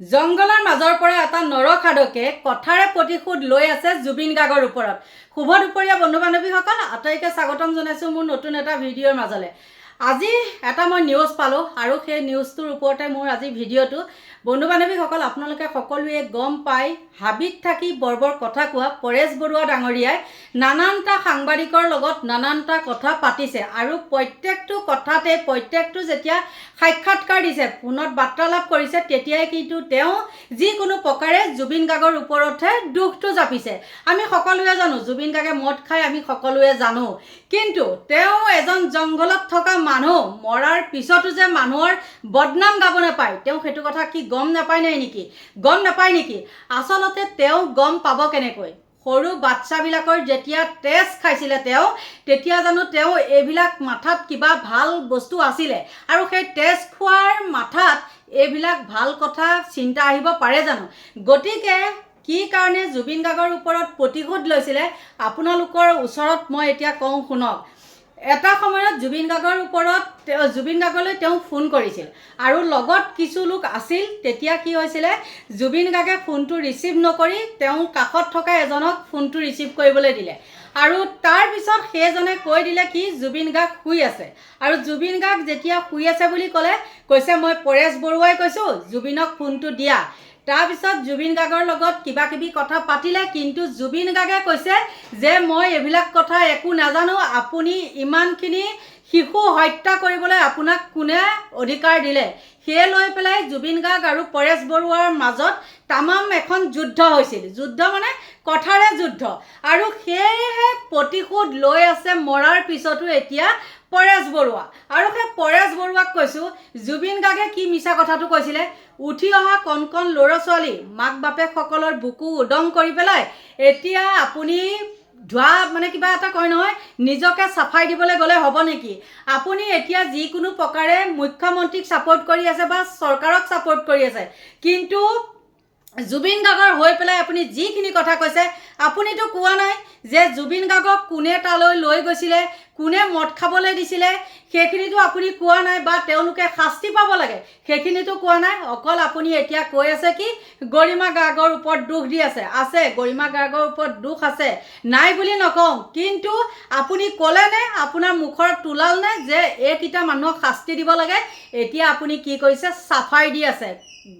জংঘলৰ মাজৰ পৰা এটা নৰসাধকে কথাৰে প্ৰতিশোধ লৈ আছে জুবিন গাৰ্গৰ ওপৰত। শুভ দুপৰীয়া বন্ধু বান্ধৱীসকল আটাইকে স্বাগতম জনাইছোঁ মোৰ নতুন এটা ভিডিঅ'ৰ মাজলৈ। আজি এটা মই নিউজ পালোঁ আৰু সেই নিউজটোৰ ওপৰতে মোৰ আজি ভিডিঅ'টো বন্ধু বান্ধৱীসকল আপোনালোকে সকলোৱে গম পাই হাবিত থাকি বৰ বৰ কথা কোৱা পৰেশ বৰুৱা ডাঙৰীয়াই নানানটা সাংবাদিকৰ লগত নানানটা কথা পাতিছে আৰু প্ৰত্যেকটো কথাতে, প্ৰত্যেকটো যেতিয়া সাক্ষাৎকাৰ দিছে, ফোনত বাৰ্তালাপ কৰিছে, তেতিয়াই কিন্তু তেওঁ যিকোনো প্ৰকাৰে জুবিন গাৰ্গৰ ওপৰতহে দুখটো জাপিছে। আমি সকলোৱে জানো, জুবিন গাৰ্গে মদ খাই আমি সকলোৱে জানো। কিন্তু তেওঁ এজন জংঘলত থকা মানুহ, মৰাৰ পিছতো যে মানুহৰ বদনাম গাব নাপায় তেওঁ সেইটো কথা কি গম নাপায় নাই নেকি? গম নাপায় নেকি? আচলতে তেওঁ গম পাব কেনেকৈ? সৰু বাচ্ছাবিলাকৰ যেতিয়া তেজ খাইছিলে তেওঁ তেতিয়া জানো তেওঁ এইবিলাক মাথাত কিবা ভাল বস্তু আছিলে। আৰু সেই তেজ খোৱাৰ মাথাত এইবিলাক ভাল কথা চিন্তা আহিব পাৰে জানো? গতিকে কি কাৰণে জুবিন গাৰ্গৰ ওপৰত প্ৰতিশোধ লৈছিলে আপোনালোকৰ ওচৰত মই এতিয়া কওঁ শুনক। এটা সময়ত জুবিন গাৰ্গৰ ওপৰত জুবিন গাৰ্গলৈ তেওঁ ফোন কৰিছিল। আৰু লগত কিছু লোক আছিল তেতিয়া কি হৈছিলে জুবিন গাৰ্গে ফোনটো ৰিচিভ নকৰি তেওঁ কাষত থকা এজনক ফোনটো ৰিচিভ কৰিবলৈ দিলে। আৰু তাৰপিছত সেইজনে কৈ দিলে কি জুবিন গাৰ্গ শুই আছে। আৰু জুবিন গাৰ্গ যেতিয়া শুই আছে বুলি ক'লে কৈছে মই পৰেশ বৰুৱাই কৈছোঁ জুবিনক ফোনটো দিয়া। তাৰপিছত জুবিন গাৰ্গৰ লগত কিবা কিবি কথা পাতিলে কিন্তু জুবিন গাৰ্গে কৈছে যে মই এইবিলাক কথা একো নাজানো। আপুনি ইমানখিনি শিশু হত্যা কৰিবলৈ আপোনাক কোনে অধিকাৰ দিলে? সেয়ে লৈ পেলাই জুবিন গাৰ্গ আৰু পৰেশ বৰুৱাৰ মাজত তামাম এখন যুদ্ধ হৈছিল। যুদ্ধ মানে কথাৰে যুদ্ধ। আৰু সেয়েহে প্ৰতিশোধ লৈ আছে মৰাৰ পিছতো এতিয়া পৰেশ বৰুৱা। আৰু সেই পৰেশ বৰুৱাক কৈছোঁ জুবিন গাৰ্গে কি মিছা কথাটো কৈছিলে? উঠি অহা কণ কণ ল'ৰা ছোৱালী মাক বাপেকসকলৰ বুকু উদং কৰি পেলাই এতিয়া আপুনি ধোৱা মানে কিবা এটা কয় নহয় নিজকে চাফাই দিবলৈ গ'লে হ'ব নেকি? আপুনি এতিয়া যিকোনো প্ৰকাৰে মুখ্যমন্ত্ৰীক ছাপোৰ্ট কৰি আছে বা চৰকাৰক ছাপোৰ্ট কৰি আছে কিন্তু জুবিন গাৰ্গৰ হৈ পেলাই আপুনি যিখিনি কথা কৈছে আপুনিতো কোৱা নাই যে জুবিন গাৰ্গক কোনে তালৈ লৈ গৈছিলে, কোনে মদ খাবলৈ দিছিলে, সেইখিনিতো আপুনি কোৱা নাই বা তেওঁলোকে শাস্তি পাব লাগে, সেইখিনিতো কোৱা নাই। অকল আপুনি এতিয়া কৈ আছে কি, গৰিমা গাৰ্গৰ ওপৰত দুখ দি আছে আছে, গৰিমা গাৰ্গৰ ওপৰত দুখ আছে, নাই বুলি নকওঁ, কিন্তু আপুনি ক'লেনে আপোনাৰ মুখৰ তোলাল নে যে এইকেইটা মানুহক শাস্তি দিব লাগে, এতিয়া আপুনি কি কৰিছে, চাফাই দি আছে,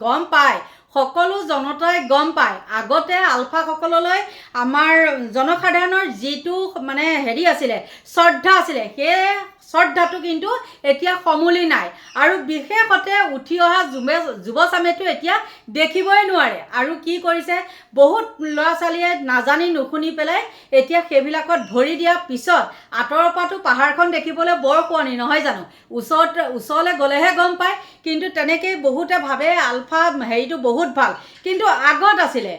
গম পায়। সকলো জনতাই গম পায়। আগতে আলফাসকললৈ আমাৰ জনসাধাৰণৰ যিটো মানে হেৰি আছিলে, শ্ৰদ্ধা আছিলে, সেই শ্ৰদ্ধাটো কিন্তু এতিয়া সমূলি নাই। আৰু বিশেষতে উঠি অহা যুৱে যুৱচামেতো এতিয়া দেখিবই নোৱাৰে। আৰু কি কৰিছে, বহুত ল'ৰা ছোৱালীয়ে নাজানি নুশুনি পেলাই এতিয়া সেইবিলাকত ভৰি দিয়াৰ পিছত আঁতৰৰ পৰাতো পাহাৰখন দেখিবলৈ বৰ শুৱনি, নহয় জানো? ওচৰত, ওচৰলৈ গ'লেহে গম পায়, কিন্তু তেনেকেই বহুতে ভাবে আলফা হেৰিটো বহুত ভালো। কিন্তু আগত আছিলে,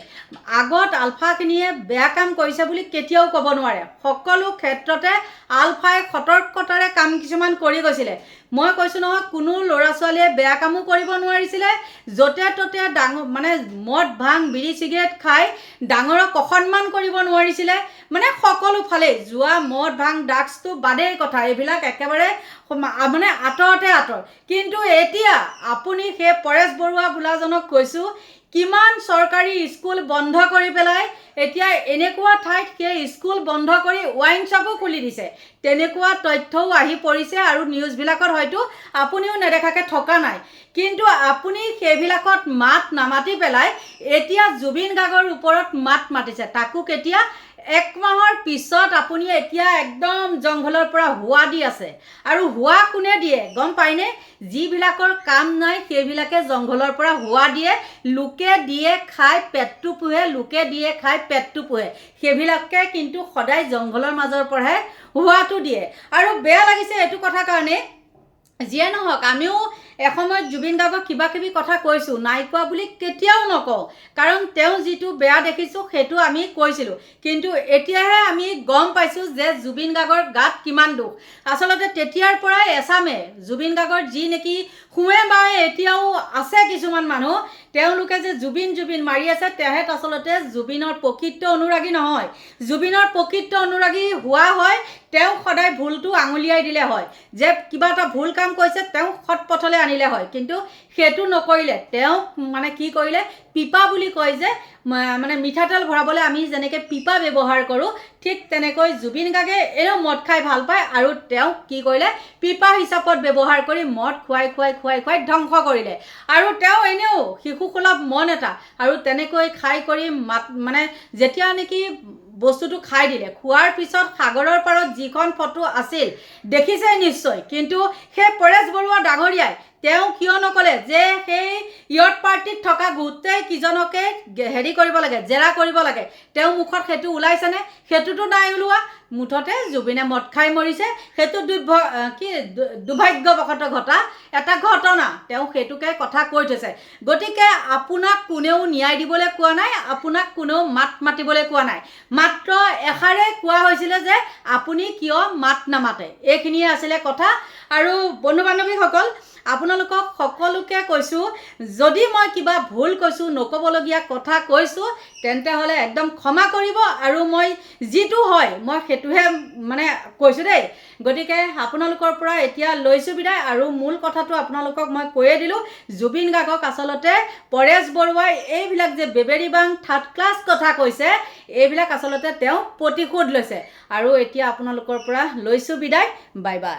আগত আলফাখিনিয়ে বেয়া কাম কৰিছে বুলি কেতিয়াও ক'ব নোৱাৰে। সকলো ক্ষেত্ৰতে আলফাই সতৰ্কতাৰে কাম কিছুমান কৰি গৈছিলে। মই কৈছোঁ নহয় কোনো ল'ৰা ছোৱালীয়ে বেয়া কামো কৰিব নোৱাৰিছিলে। য'তে ত'তে ডাঙৰ মানে মদ ভাং বিড়ি চিগাৰেট খাই ডাঙৰক অসন্মান কৰিব নোৱাৰিছিলে। মানে সকলো ফালেই যোৱা মদ ভাং ড্ৰাগছটো বাদেই কথা এইবিলাক একেবাৰে মানে আঁতৰতে আঁতৰ। কিন্তু এতিয়া আপুনি সেই পৰেশ বৰুৱা বোলাজনক কৈছোঁ কিমান চৰকাৰী স্কুল বন্ধ কৰি পেলাই এতিয়া এনেকুৱা ঠাইত সেই স্কুল বন্ধ কৰি ৱাইন শ্বপো খুলি দিছে। তেনেকুৱা তথ্যও আহি পৰিছে আৰু নিউজবিলাকত হয়তো আপুনিও নেদেখাকৈ থকা নাই। কিন্তু আপুনি সেইবিলাকত মাত নামাতি পেলাই এতিয়া জুবিন গাৰ্গৰ ওপৰত মাত মাতিছে। তাকো কেতিয়া এক মাহৰ পিছত আপুনি এতিয়া একদম জংঘলৰ পৰা হোৱা দি আছে। আৰু হোৱা কোনে দিয়ে? গম পায়নে যিবিলাকৰ কাম নাই সেইবিলাকে জংঘলৰ পৰা হোৱা দিয়ে। লোকে দিয়ে খাই পেটটো পোহে লোকে দিয়ে খাই পেটটো পোহে সেইবিলাকে কিন্তু সদায় জংঘলৰ মাজৰ পৰাহে হোৱাটো দিয়ে। আৰু বেয়া লাগিছে এইটো কথা কাৰণে। যিয়ে নহওক আমিও এসময়ত জুবিন গাৰ্গক কিবা কিবি কথা কৈছোঁ। নাই কোৱা বুলি কেতিয়াও নকওঁ। কাৰণ তেওঁ যিটো বেয়া দেখিছোঁ, সেইটো আমি কৈছিলোঁ। কিন্তু এতিয়াহে আমি গম পাইছোঁ যে জুবিন গাৰ্গৰ গাত কিমান দুখ। আচলতে তেতিয়াৰ পৰাই এচামে জুবিন গাৰ্গৰ যি নেকি সোঁৱে বাৱে এতিয়াও আছে কিছুমান মানুহ। তেওঁলোকে যে জুবিন জুবিন মাৰি আছে, তেহেঁত আচলতে জুবিনৰ প্ৰকৃত অনুৰাগী নহয়। জুবিনৰ প্ৰকৃত অনুৰাগী হোৱা হয়, তেওঁ সদায় ভুলটো আঙুলিয়াই দিলে হয়। যে কিবা এটা ভুল কাম কৰিছে, তেওঁ সৎ পথলৈ আনিলে হয়। কিন্তু সেইটো নকৰিলে। তেওঁ মানে কি কৰিলে, পিপা বুলি কয় যে মানে মিঠাতেল ভৰাবলৈ আমি যেনেকৈ পিপা ব্যৱহাৰ কৰোঁ ঠিক তেনেকৈ জুবিন গাৰ্গে এনেও মদ খাই ভাল পায় আৰু তেওঁ কি কৰিলে পিপা হিচাপত ব্যৱহাৰ কৰি মদ খুৱাই খুৱাই খুৱাই খুৱাই ধ্বংস কৰিলে। আৰু তেওঁ এনেও শিশুসুলভ মন এটা আৰু তেনেকৈ খাই কৰি মাত মানে যেতিয়া নেকি বস্তুটো খাই দিলে খোৱাৰ পিছত সাগৰৰ পাৰত যিখন ফটো আছিল দেখিছে নিশ্চয়। কিন্তু সেই পৰেশ বৰুৱা ডাঙৰীয়াই তেওঁ কিয় নক'লে যে সেই ইয়ত পাৰ্টিত থকা গোটেই কিজনকে হেৰি কৰিব লাগে, জেৰা কৰিব লাগে। তেওঁ মুখত সেইটো ওলাইছেনে? সেইটোতো নাই ওলোৱা। মুঠতে জুবিনে মদ খাই মৰিছে। সেইটো দুৰ্ভ কি দুৰ্ভাগ্যবশত ঘটা এটা ঘটনা। তেওঁ সেইটোকে কথা কৈ থৈছে। গতিকে আপোনাক কোনেও ন্যায় দিবলৈ কোৱা নাই, আপোনাক কোনেও মাত মাতিবলৈ কোৱা নাই। মাত্ৰ এষাৰে কোৱা হৈছিলে যে আপুনি কিয় মাত নামাতে। এইখিনিয়ে আছিলে কথা। আৰু বন্ধু বান্ধৱীসকল আপোনালোকক সকলোকে কৈছোঁ যদি মই কিবা ভুল কৈছোঁ নক'বলগীয়া কথা কৈছোঁ তেন্তে হ'লে একদম ক্ষমা কৰিব আৰু মই যিটো হয় মই সেইটোহে মানে কৈছোঁ দেই। গতিকে আপোনালোকৰ পৰা এতিয়া লৈছোঁ বিদায় আৰু মূল কথাটো আপোনালোকক মই কৈয়ে দিলোঁ জুবিন গাৰ্গক আচলতে পৰেশ বৰুৱাই এইবিলাক যে বেবেৰী বাং থাৰ্ড ক্লাছ কথা কৈছে এইবিলাক আচলতে তেওঁ প্ৰতিশোধ লৈছে। আৰু এতিয়া আপোনালোকৰ পৰা লৈছোঁ বিদায় বাই বাই